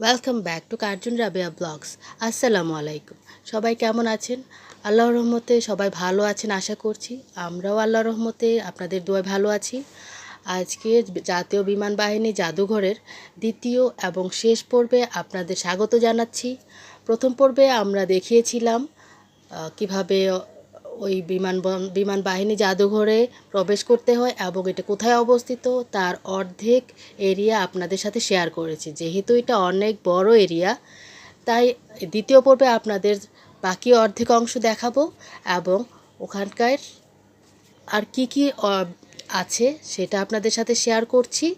Welcome back to কার্জুন Rabeya blogs আসসালামু আলাইকুম সবাই কেমন আছেন? আল্লাহর রহমতে সবাই ভালো আছেন, আশা করছি। আমরাও আল্লাহর রহমতে, আপনাদের দোয়ায় ভালো আছি। আজকে জাতীয় বিমান বাহিনী জাদুঘরের দ্বিতীয় এবং শেষ পর্বে আপনাদের স্বাগত জানাচ্ছি। প্রথম পর্বে আমরা দেখিয়েছিলাম কীভাবে ওই বিমান বিমান বাহিনী জাদুঘরে প্রবেশ করতে হয় এবং এটা কোথায় অবস্থিত তার অর্ধেক এরিয়া আপনাদের সাথে শেয়ার করেছি। যেহেতু এটা অনেক বড় এরিয়া, তাই দ্বিতীয় পর্বে আপনাদের বাকি অর্ধেক অংশ দেখাবো এবং ওখানকার আর কি কি আছে সেটা আপনাদের সাথে শেয়ার করছি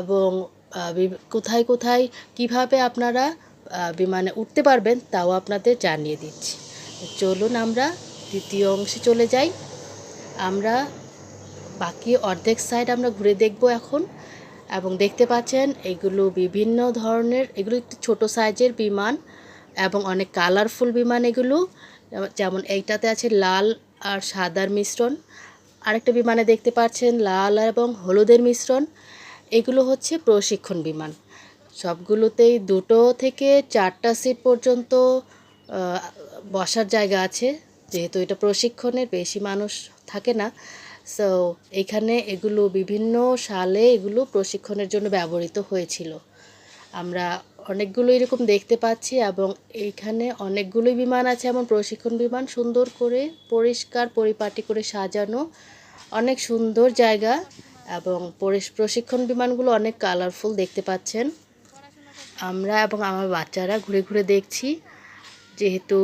এবং কোথায় কোথায় কীভাবে আপনারা বিমানে উঠতে পারবেন তাও আপনাদের জানিয়ে দিচ্ছি। চলুন আমরা দ্বিতীয় অংশে চলে যাই। আমরা বাকি অর্ধেক সাইড আমরা ঘুরে দেখব এখন। এবং দেখতে পাচ্ছেন এগুলো বিভিন্ন ধরনের, এগুলো একটু ছোটো সাইজের বিমান এবং অনেক কালারফুল বিমান এগুলো। যেমন এইটাতে আছে লাল আর সাদার মিশ্রণ। আরেকটা বিমানে দেখতে পাচ্ছেন লাল এবং হলুদের মিশ্রণ। এগুলো হচ্ছে প্রশিক্ষণ বিমান। সবগুলোতেই দুটো থেকে চারটা সিট পর্যন্ত বসার জায়গা আছে। যেহেতু এটা প্রশিক্ষণের, বেশি মানুষ থাকে না। সো এখানে এগুলো বিভিন্ন সালে এগুলো প্রশিক্ষণের জন্য ব্যবহৃত হয়েছিল। আমরা অনেকগুলো এরকম দেখতে পাচ্ছি এবং এইখানে অনেকগুলোই বিমান আছে, এমন প্রশিক্ষণ বিমান সুন্দর করে পরিষ্কার, পরিপাটি করে সাজানো। অনেক সুন্দর জায়গা এবং প্রশিক্ষণ বিমানগুলো অনেক কালারফুল দেখতে পাচ্ছেন। আমরা এবং আমার বাচ্চারা ঘুরে ঘুরে দেখছি। যেহেতু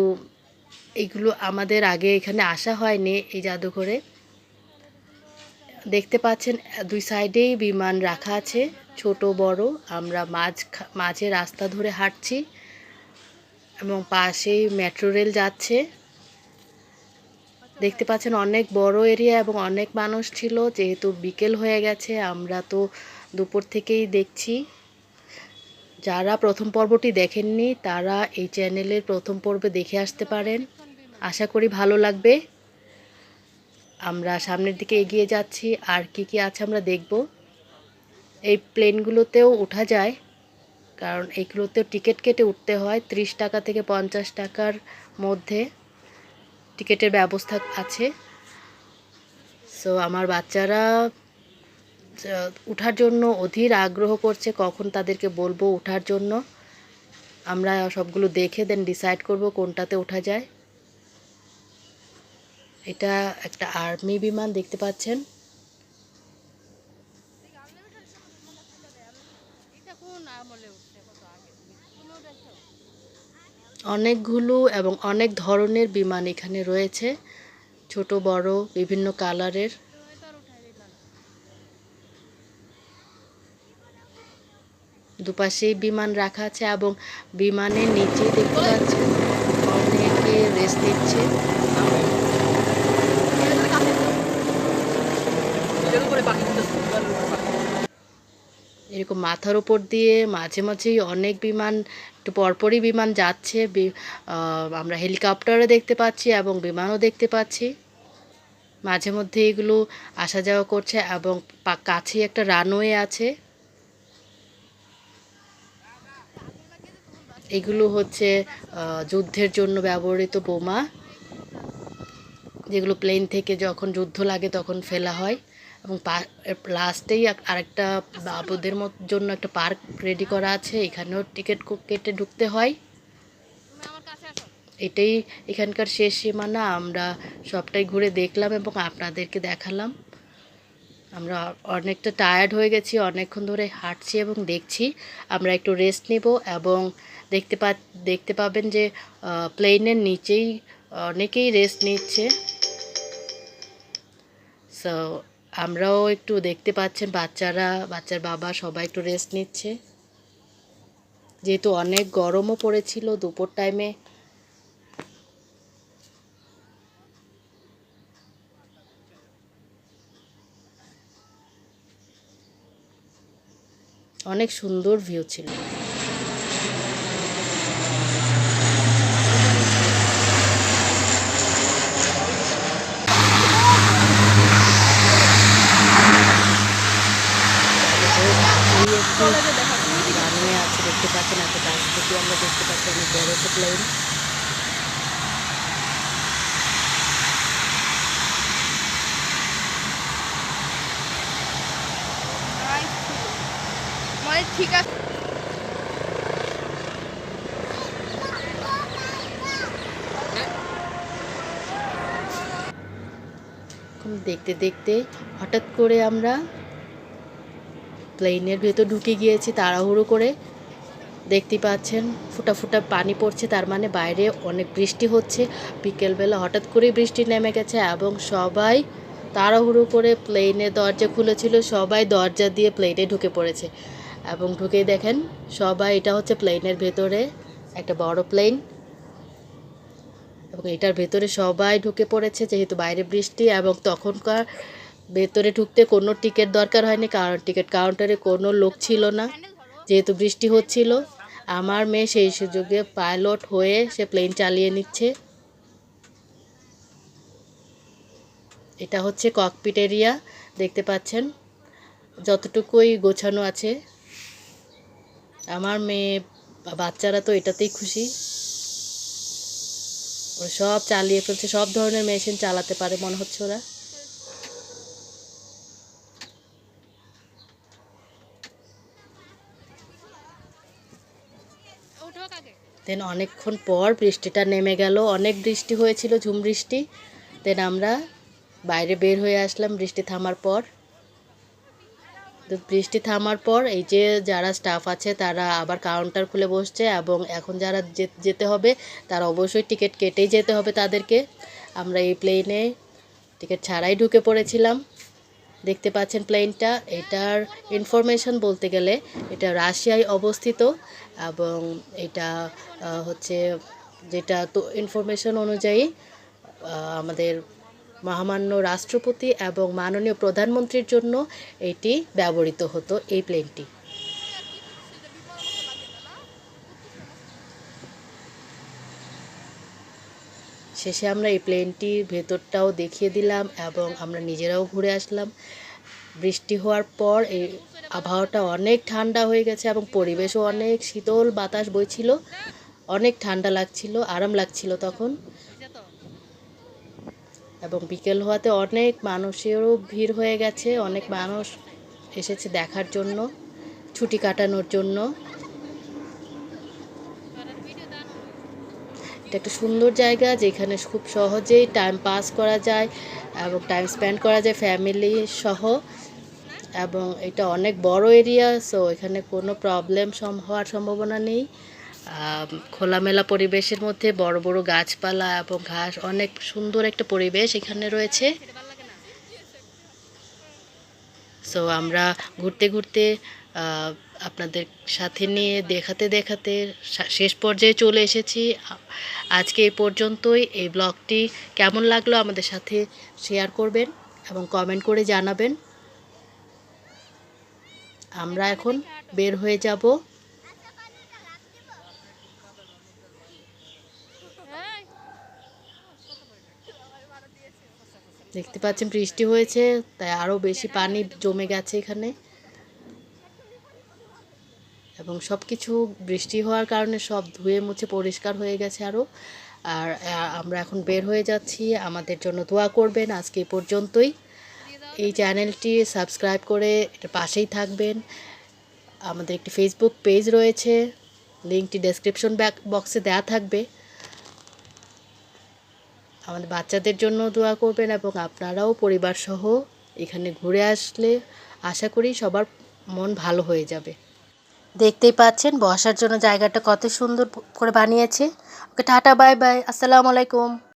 এগুলো আমাদের আগে এখানে আসা হয়নি এই জাদুঘরে। দেখতে পাচ্ছেন, দুই সাইডেই বিমান রাখা আছে, ছোট, বড়। আমরা মাঝ মাঝে রাস্তা ধরে হাঁটছি এবং পাশেই মেট্রো রেল যাচ্ছে। দেখতে পাচ্ছেন, অনেক বড় এরিয়া এবং অনেক মানুষ ছিল, যেহেতু বিকেল হয়ে গেছে, আমরা তো দুপুর থেকেই দেখছি। যারা প্রথম পর্বটি দেখেননি, তারা এই চ্যানেলের প্রথম পর্বে দেখে আসতে পারেন। আশা করি ভালো লাগবে। আমরা সামনের দিকে এগিয়ে যাচ্ছি। আর কি কি আছে আমরা দেখব। এই প্লেনগুলোতেও ওঠা যায়। কারণ এইগুলোতেও টিকিট কেটে উঠতে হয় ত্রিশ টাকা থেকে পঞ্চাশ টাকার মধ্যে টিকিটের ব্যবস্থা আছে। সো আমার বাচ্চারা উঠার জন্য অধীর আগ্রহ করছে কখন তাদেরকে বলব ওঠার জন্য। আমরা সবগুলো দেখে দেন ডিসাইড করব কোনটাতে ওঠা যায়। এটা একটা আর্মি বিমান দেখতে পাচ্ছেন। অনেকগুলো এবং অনেক ধরনের বিমান এখানে রয়েছে, ছোট, বড়, বিভিন্ন কালারের। দুপাশেই বিমান রাখা আছে এবং বিমানের নিচে দেখতে পাচ্ছেন, অনেকে রেস্ট নিচ্ছে। এরকম মাথার উপর দিয়ে মাঝে মাঝেই অনেক বিমান, একটু পরপরই বিমান যাচ্ছে আমরা হেলিকপ্টারও দেখতে পাচ্ছি এবং বিমানও দেখতে পাচ্ছি। মাঝে মধ্যে এগুলো আসা যাওয়া করছে এবং কাছেই একটা রানওয়ে আছে। এগুলো হচ্ছে যুদ্ধের জন্য ব্যবহৃত বোমা। যেগুলো প্লেন থেকে যখন যুদ্ধ লাগে তখন ফেলা হয়। এবং লাস্টেই আরেকটা বাবুদের জন্য একটা পার্ক রেডি করা আছে। এখানেও টিকিট কেটে ঢুকতে হয়। এটাই এখানকার শেষ সীমানা। আমরা সবটাই ঘুরে দেখলাম এবং আপনাদেরকে দেখালাম। আমরা অনেকটা টায়ার্ড হয়ে গেছি, অনেকক্ষণ ধরে হাঁটছি এবং দেখছি। আমরা একটু রেস্ট নেব এবং দেখতে পা, দেখতে পাবেন যে প্লেনের নিচেই অনেকেই রেস্ট নিচ্ছে। সো আমরাও একটু দেখতে পাচ্ছেন বাচ্চারা, বাচ্চার বাবা সবাই একটু রেস্ট নিচ্ছে। যেহেতু অনেক গরমও পড়েছিল দুপুর টাইমে অনেক সুন্দর ভিউ ছিল এই একটি আছে দেখতে পাচ্ছেন এত কাছ থেকে আমরা দেখতে পাচ্ছি অনেক বড় একটা প্লেন ঠিক আছে দেখতে দেখতে হঠাৎ করে আমরা প্লেনের ভেতর ঢুকে গিয়েছি তাড়াহুড়ো করে। দেখতে পাচ্ছেন, ফুটা ফুটা পানি পড়ছে, তার মানে বাইরে অনেক বৃষ্টি হচ্ছে। বিকেলবেলা হঠাৎ করে বৃষ্টি নেমে গেছে এবং সবাই তাড়াহুড়ো করে প্লেনের দরজা খুলেছিল, সবাই দরজা দিয়ে প্লেনে ঢুকে পড়েছে। এবং ঢুকে দেখেন, সবাই এটা হচ্ছে প্লেনের ভেতরে একটা বড় প্লেন। এবং এটার ভেতরে সবাই ঢুকে পড়েছে, যেহেতু বাইরে বৃষ্টি এবং তখনকার ভেতরে ঢুকতে কোনো টিকিট দরকার হয়নি, কারণ টিকিট কাউন্টারে কোনো লোক ছিল না। যেহেতু বৃষ্টি হচ্ছিল, আমার মেয়ে সেই সুযোগে পাইলট হয়ে সে প্লেন চালিয়ে নিচ্ছে। এটা হচ্ছে ককপিট এরিয়া, দেখতে পাচ্ছেন? যতটুকুই গোছানো আছে। আমার মেয়ে, বাচ্চারা তো এটাতেই খুশি। ওরা সব চালিয়ে ফেলছে, সব ধরনের মেশিন চালাতে পারে, মনে হচ্ছে ওরা। দেন অনেকক্ষণ পর বৃষ্টিটা নেমে গেল। অনেক বৃষ্টি হয়েছিল, ঝুম বৃষ্টি। দেন আমরা বাইরে বের হয়ে আসলাম বৃষ্টি থামার পর। তো বৃষ্টি থামার পর এই যে যারা স্টাফ আছে, তারা আবার কাউন্টার খুলে বসছে এবং এখন যারা যেতে হবে, তারা অবশ্যই টিকিট কেটেই যেতে হবে তাদেরকে। আমরা এই প্লেনে টিকিট ছাড়াই ঢুকে পড়েছিলাম। দেখতে পাচ্ছেন প্লেনটা। এটার ইনফরমেশন বলতে গেলে এটা রাশিয়ায় অবস্থিত এবং এটা হচ্ছে যেটা তো ইনফরমেশন অনুযায়ী আমাদের মহামান্য রাষ্ট্রপতি এবং মাননীয় প্রধানমন্ত্রীর জন্য এটি ব্যবহৃত হতো এই প্লেনটি। শেষে আমরা এই প্লেনটির ভেতরটাও দেখিয়ে দিলাম এবং আমরা নিজেরাও ঘুরে আসলাম। বৃষ্টি হওয়ার পর এই আবহাওয়াটা অনেক ঠান্ডা হয়ে গেছে এবং পরিবেশও অনেক শীতল বাতাস বইছিল। অনেক ঠান্ডা লাগছিল, আরাম লাগছিল তখন। এবং বিকেল হওয়াতে অনেক মানুষেরও ভিড় হয়ে গেছে, অনেক মানুষ এসেছে দেখার জন্য, ছুটি কাটানোর জন্য। এটা একটা সুন্দর জায়গা যেখানে খুব সহজেই টাইম পাস করা যায় এবং টাইম স্পেন্ড করা যায় ফ্যামিলি সহ এবং এটা অনেক বড় এরিয়া সো এখানে কোনো প্রবলেম হওয়ার সম্ভাবনা নেই। খোলামেলা পরিবেশের মধ্যে বড় বড় গাছপালা এবং ঘাস, অনেক সুন্দর একটা পরিবেশ এখানে রয়েছে। সো আমরা ঘুরতে ঘুরতে আপনাদের সাথে নিয়ে দেখাতে দেখাতে শেষ পর্যায়ে চলে এসেছি। আজকে এই পর্যন্তই। এই ব্লগটি কেমন লাগল আমাদের সাথে শেয়ার করবেন এবং কমেন্ট করে জানাবেন। আমরা এখন বের হয়ে যাব। দেখতে পাচ্ছেন বৃষ্টি হয়েছে, তাই আরও বেশি পানি জমে গেছে এখানে। এবং সব কিছু বৃষ্টি হওয়ার কারণে সব ধুয়ে মুছে পরিষ্কার হয়ে গেছে আরও আর আমরা এখন বের হয়ে যাচ্ছি। আমাদের জন্য দোয়া করবেন আজকে পর্যন্তই। এই চ্যানেলটি সাবস্ক্রাইব করে এটার পাশেই থাকবেন। আমাদের একটি ফেসবুক পেজ রয়েছে। লিঙ্কটি ডেসক্রিপশন বক্সে দেওয়া থাকবে। আমাদের বাচ্চাদের জন্য দোয়া করবেন এবং আপনারাও পরিবার সহ এখানে ঘুরে আসলে আশা করি সবার মন ভালো হয়ে যাবে। দেখতেই পাচ্ছেন, বসার জন্য জায়গাটা কত সুন্দর করে বানিয়েছে। ওকে, টাটা, বাই বাই, আসসালামু আলাইকুম।